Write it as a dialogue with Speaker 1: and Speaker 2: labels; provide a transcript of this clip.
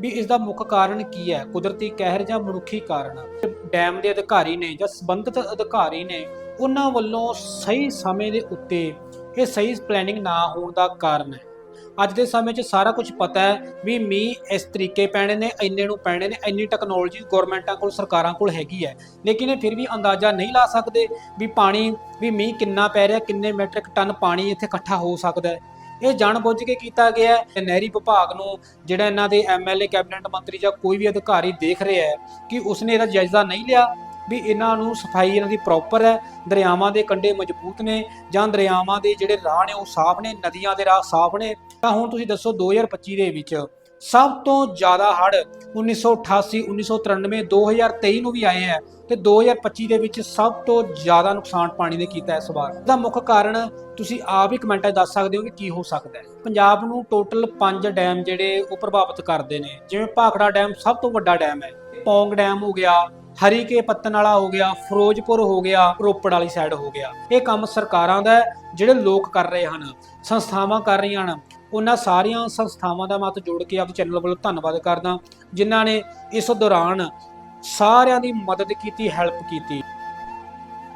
Speaker 1: ਵੀ ਇਸ ਦਾ ਮੁੱਖ ਕਾਰਨ ਕੀ ਹੈ? ਕੁਦਰਤੀ ਕਹਿਰ ਜਾਂ ਮਨੁੱਖੀ ਕਾਰਨ? ਡੈਮ ਦੇ ਅਧਿਕਾਰੀ ਨੇ ਜਾਂ ਸੰਬੰਧਿਤ ਅਧਿਕਾਰੀ ਨੇ ਉਹਨਾਂ ਵੱਲੋਂ ਸਹੀ ਸਮੇਂ ਦੇ ਉੱਤੇ ਇਹ ਸਹੀ ਪਲੈਨਿੰਗ ਨਾ ਹੋਣ ਦਾ ਕਾਰਨ ਹੈ। ਅੱਜ ਦੇ ਸਮੇਂ 'ਚ ਸਾਰਾ ਕੁਝ ਪਤਾ ਹੈ ਵੀ ਮੀਂਹ ਇਸ ਤਰੀਕੇ ਪੈਣੇ ਨੇ, ਇੰਨੇ ਨੂੰ ਪੈਣੇ ਨੇ, ਇੰਨੀ ਟੈਕਨੋਲੋਜੀ ਗਵਰਨਮੈਂਟਾਂ ਕੋਲ, ਸਰਕਾਰਾਂ ਕੋਲ ਹੈਗੀ ਹੈ। ਲੇਕਿਨ ਇਹ ਫਿਰ ਵੀ ਅੰਦਾਜ਼ਾ ਨਹੀਂ ਲਾ ਸਕਦੇ ਵੀ ਪਾਣੀ, ਵੀ ਮੀਂਹ ਕਿੰਨਾ ਪੈ ਰਿਹਾ, ਕਿੰਨੇ ਮੈਟ੍ਰਿਕ ਟਨ ਪਾਣੀ ਇੱਥੇ ਇਕੱਠਾ ਹੋ ਸਕਦਾ ਹੈ। ਇਹ ਜਾਣਬੁੱਝ ਕੇ ਕੀਤਾ ਗਿਆ ਹੈ। ਨਹਿਰੀ ਵਿਭਾਗ ਨੂੰ ਜਿਹੜਾ ਇਹਨਾਂ ਦੇ ਐਮਐਲਏ ਕੈਬਨਿਟ ਮੰਤਰੀ ਜਾਂ ਕੋਈ ਵੀ ਅਧਿਕਾਰੀ ਦੇਖ ਰਿਹਾ ਹੈ ਕਿ ਉਸਨੇ ਇਹਦਾ ਜਾਇਜ਼ਾ ਨਹੀਂ ਲਿਆ, ਵੀ ਇਹਨਾਂ ਨੂੰ ਸਫ਼ਾਈ ਇਹਨਾਂ ਦੀ ਪ੍ਰੋਪਰ ਹੈ, ਦਰਿਆਵਾਂ ਦੇ ਕੰਢੇ ਮਜ਼ਬੂਤ ਨੇ ਜਾਂ ਦਰਿਆਵਾਂ ਦੇ ਜਿਹੜੇ ਰਾਹ ਨੇ ਉਹ ਸਾਫ਼ ਨੇ, ਨਦੀਆਂ ਦੇ ਰਾਹ ਸਾਫ਼ ਨੇ। ਤਾਂ ਹੁਣ ਤੁਸੀਂ ਦੱਸੋ 2025 ਦੇ ਵਿੱਚ ਸਭ ਤੋਂ ਜ਼ਿਆਦਾ ਹੜ੍ਹ 1988 1993 2023 ਨੂੰ ਵੀ ਆਏ ਹੈ ਤੇ 2025 ਦੇ ਵਿੱਚ ਸਭ ਤੋਂ ਜ਼ਿਆਦਾ ਨੁਕਸਾਨ ਪਾਣੀ ਨੇ ਕੀਤਾ ਇਸ ਵਾਰ। ਦਾ ਮੁੱਖ ਕਾਰਨ ਤੁਸੀਂ ਆਪ ਹੀ ਕਮੈਂਟਾਂ 'ਚ ਦੱਸ ਸਕਦੇ ਹੋ ਕਿ ਕੀ ਹੋ ਸਕਦਾ ਹੈ। ਪੰਜਾਬ ਨੂੰ ਟੋਟਲ 5 ਡੈਮ ਜਿਹੜੇ ਉਹ ਪ੍ਰਭਾਵਿਤ ਕਰਦੇ ਨੇ। ਜਿਵੇਂ ਭਾਖੜਾ ਡੈਮ ਸਭ ਤੋਂ ਵੱਡਾ ਡੈਮ ਹੈ। ਪੌਂਗ ਡੈਮ ਹੋ ਗਿਆ, ਹਰੀਕੇ ਪੱਤਨ ਵਾਲਾ ਹੋ ਗਿਆ, ਫਿਰੋਜ਼ਪੁਰ ਹੋ ਗਿਆ, ਰੋਪੜ ਵਾਲੀ ਸਾਈਡ ਹੋ ਗਿਆ। ਇਹ ਕੰਮ ਸਰਕਾਰਾਂ ਦਾ ਜਿਹੜੇ ਲੋਕ ਕਰ ਰਹੇ ਹਨ, ਸੰਸਥਾਵਾਂ ਕਰ ਰਹੀਆਂ ਹਨ। ਉਹਨਾਂ ਸਾਰੀਆਂ ਸੰਸਥਾਵਾਂ ਦਾ ਮਤ ਜੋੜ ਕੇ ਆਪ ਚੈਨਲ ਵੱਲੋਂ ਧੰਨਵਾਦ ਕਰਦਾ, ਜਿਨ੍ਹਾਂ ਨੇ ਇਸ ਦੌਰਾਨ ਸਾਰਿਆਂ ਦੀ ਮਦਦ ਕੀਤੀ ਹੈਲਪ ਕੀਤੀ।